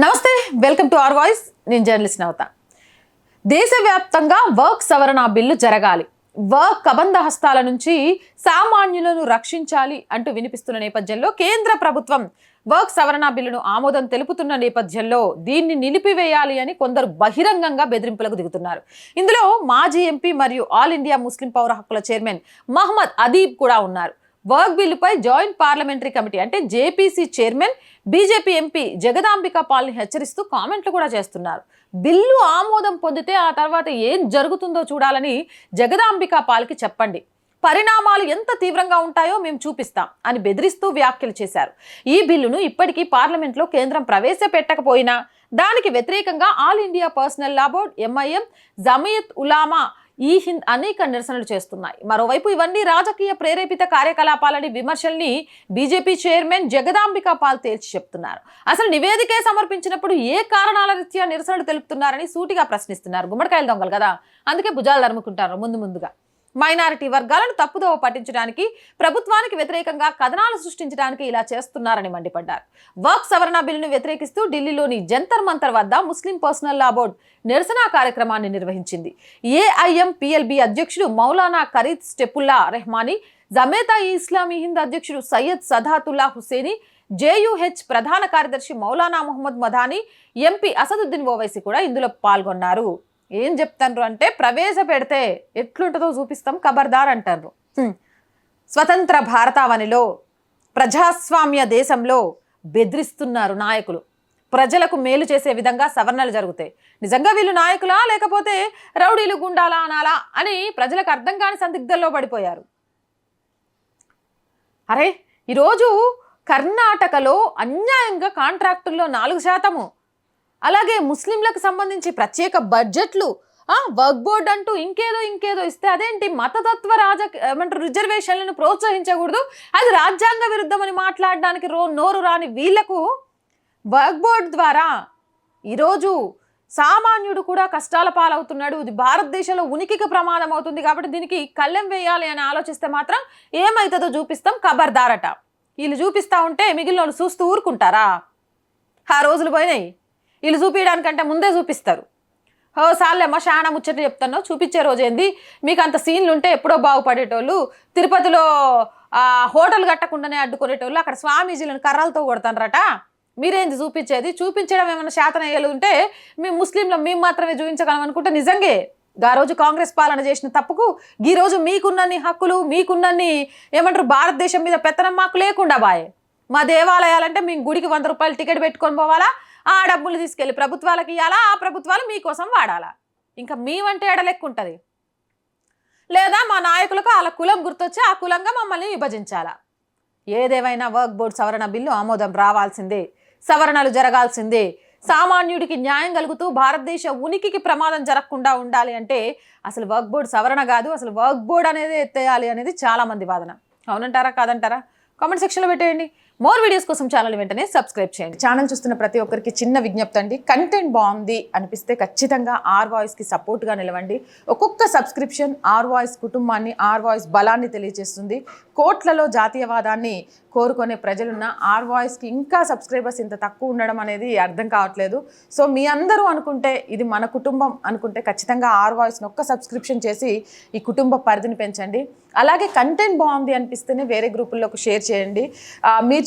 నమస్తే welcome to our voice. నేను journalist నవత. దేశవ్యాప్తంగా వర్క్ సవరణ బిల్లు జరగాలి. వర్క్ కబంధ హస్తాల నుంచి సామాన్యులను రక్షించాలి అంటూ వినిపిస్తున్న నేపథ్యంలో కేంద్ర ప్రభుత్వం వర్క్ సవరణ బిల్లును ఆమోదం తెలుపుతున్న నేపథ్యంలో దీన్ని నిలిపివేయాలి అని కొందరు బహిరంగంగా బెదిరింపులకు దిగుతున్నారు. ఇందులో మాజీ ఎంపీ మరియు ఆల్ ఇండియా ముస్లిం పౌర హక్కుల చైర్మన్ మహమ్మద్ అదీబ్ కూడా ఉన్నారు. వర్క్ బిల్లుపై జాయింట్ పార్లమెంటరీ కమిటీ అంటే JPC chairman BJP MP Jagdambika పాల్ని హెచ్చరిస్తూ కామెంట్లు కూడా చేస్తున్నారు. బిల్లు ఆమోదం పొందితే ఆ తర్వాత ఏం జరుగుతుందో చూడాలని జగదాంబిక పాల్కి చెప్పండి. పరిణామాలు ఎంత తీవ్రంగా ఉంటాయో మేము చూపిస్తాం అని బెదిరిస్తూ వ్యాఖ్యలు చేశారు. ఈ బిల్లును ఇప్పటికీ పార్లమెంట్లో కేంద్రం ప్రవేశపెట్టకపోయినా దానికి వ్యతిరేకంగా All India Personal Law Board MIM Jamiat Ulama e Hind అనేక నిరసనలు చేస్తున్నాయి. మరోవైపు ఇవన్నీ రాజకీయ ప్రేరేపిత కార్యకలాపాలని విమర్శల్ని బీజేపీ చైర్మన్ జగదాంబిక పాల్ తేల్చి చెప్తున్నారు. అసలు నివేదికే సమర్పించినప్పుడు ఏ కారణాల రీత్యా నిరసనలు తెలుపుతున్నారని సూటిగా ప్రశ్నిస్తున్నారు. గుమ్మడికాయలు దొంగలు కదా. అందుకే భుజాలు తరుముకుంటారు ముందు ముందుగా. మైనారిటీ వర్గాలను తప్పుదోవ పట్టించడానికి ప్రభుత్వానికి వ్యతిరేకంగా కథనాలు సృష్టించడానికి ఇలా చేస్తున్నారని మండిపడ్డారు. వర్క్ సవరణ బిల్లును వ్యతిరేకిస్తూ ఢిల్లీలోని జంతర్ మంతర్ వద్ద ముస్లిం పర్సనల్ లా బోర్డు నిరసన కార్యక్రమాన్ని నిర్వహించింది. ఏఐఎం పిఎల్బి అధ్యక్షుడు మౌలానా ఖరీద్ స్టెపుల్లా రెహ్మానీ జమేతా ఈ ఇస్లామీ హింద్ అధ్యక్షుడు సయ్యద్ సదాతుల్లా హుసేని జేయుహెచ్ ప్రధాన కార్యదర్శి మౌలానా మొహమ్మద్ మదాని ఎంపీ అసదుద్దీన్ ఓవైసీ కూడా ఇందులో పాల్గొన్నారు. ఏం చెప్తారు అంటే ప్రవేశపెడితే ఎట్లుంటుందో చూపిస్తాం ఖబర్దార్ అంటారు. స్వతంత్ర భారతావనిలో ప్రజాస్వామ్య దేశంలో బెదిరిస్తున్నారు నాయకులు. ప్రజలకు మేలు చేసే విధంగా సవరణలు జరుగుతాయి. నిజంగా వీళ్ళు నాయకులా లేకపోతే రౌడీలు గుండాలా అనాలా అని ప్రజలకు అర్థం కాని సందిగ్ధంలో పడిపోయారు. అరే ఈరోజు కర్ణాటకలో అన్యాయంగా కాంట్రాక్టుల్లో నాలుగు శాతము అలాగే ముస్లింలకు సంబంధించి ప్రత్యేక బడ్జెట్లు వర్క్ బోర్డ్ అంటూ ఇంకేదో ఇంకేదో ఇస్తే అదేంటి మతతత్వ రాజ ఏమంటారు రిజర్వేషన్లను ప్రోత్సహించకూడదు అది రాజ్యాంగ విరుద్ధమని మాట్లాడడానికి రో నోరు రాని వీళ్ళకు వర్క్ బోర్డ్ ద్వారా ఈరోజు సామాన్యుడు కూడా కష్టాల పాలవుతున్నాడు. ఇది భారతదేశంలో ఉనికికి ప్రమాదం అవుతుంది కాబట్టి దీనికి కళ్ళెం వేయాలి అని ఆలోచిస్తే మాత్రం ఏమవుతుందో చూపిస్తాం ఖబర్దారట. వీళ్ళు చూపిస్తా ఉంటే మిగిలిన వాళ్ళు చూస్తూ ఊరుకుంటారా? ఆ రోజులు పోయినాయి. వీళ్ళు చూపించడానికంటే ముందే చూపిస్తారు. హో సార్లేమ్మా శానా ముచ్చట చెప్తాను చూపించే రోజు ఏంది? మీకు అంత సీన్లు ఉంటే ఎప్పుడో బాగుపడేటోళ్ళు తిరుపతిలో ఆ, హోటల్ కట్టకుండానే అడ్డుకునేటోళ్ళు అక్కడ స్వామీజీలను కర్రలతో కొడతానరట. మీరేంది చూపించేది? చూపించడం ఏమైనా శాతం అయ్యేది ఉంటే మేము ముస్లింలు మేము మాత్రమే చూపించగలం అనుకుంటే నిజంగే. ఆ రోజు కాంగ్రెస్ పాలన చేసిన తప్పుకు ఈ రోజు మీకున్నన్ని హక్కులు మీకున్నన్ని ఏమంటారు భారతదేశం మీద పెత్తనం మాకు లేకుండా బాయే. మా దేవాలయాలంటే మేము గుడికి వంద రూపాయలు టికెట్ పెట్టుకొని పోవాలా? ఆ డబ్బులు తీసుకెళ్ళి ప్రభుత్వాలకు ఇవ్వాలా ఆ ప్రభుత్వాలు మీకోసం వాడాలా? ఇంకా మేమంటే ఎడలెక్కు ఉంటుంది? లేదా మా నాయకులకు వాళ్ళ కులం గుర్తొచ్చి ఆ కులంగా మమ్మల్ని విభజించాలా? ఏదేమైనా వర్క్ బోర్డ్ సవరణ బిల్లు ఆమోదం రావాల్సిందే సవరణలు జరగాల్సిందే. సామాన్యుడికి న్యాయం కలుగుతూ భారతదేశ ఉనికికి ప్రమాదం జరగకుండా ఉండాలి అంటే అసలు వర్క్ బోర్డ్ సవరణ కాదు అసలు వర్క్ బోర్డ్ అనేది ఎత్తేయాలి అనేది చాలామంది వాదన. అవునంటారా? కాదంటారా? కామెంట్ సెక్షన్లో పెట్టేయండి. మోర్ వీడియోస్ కోసం ఛానల్ వెంటనే సబ్స్క్రైబ్ చేయండి. ఛానల్ చూస్తున్న ప్రతి ఒక్కరికి చిన్న విజ్ఞప్తి అండి. కంటెంట్ బాగుంది అనిపిస్తే ఖచ్చితంగా ఆర్ వాయిస్కి సపోర్ట్గా నిలవండి. ఒక్కొక్క సబ్స్క్రిప్షన్ ఆర్ వాయిస్ కుటుంబాన్ని ఆర్ వాయిస్ బలాన్ని తెలియజేస్తుంది. కోట్లలో జాతీయవాదాన్ని కోరుకునే ప్రజలున్న ఆర్ వాయిస్కి ఇంకా సబ్స్క్రైబర్స్ ఇంత తక్కువ ఉండడం అనేది అర్థం కావట్లేదు. సో మీ అందరూ అనుకుంటే ఇది మన కుటుంబం అనుకుంటే ఖచ్చితంగా ఆర్ వాయిస్ని ఒక్క సబ్స్క్రిప్షన్ చేసి ఈ కుటుంబ పరిధిని పెంచండి. అలాగే కంటెంట్ బాగుంది అనిపిస్తేనే వేరే గ్రూపుల్లోకి షేర్ చేయండి. మీరు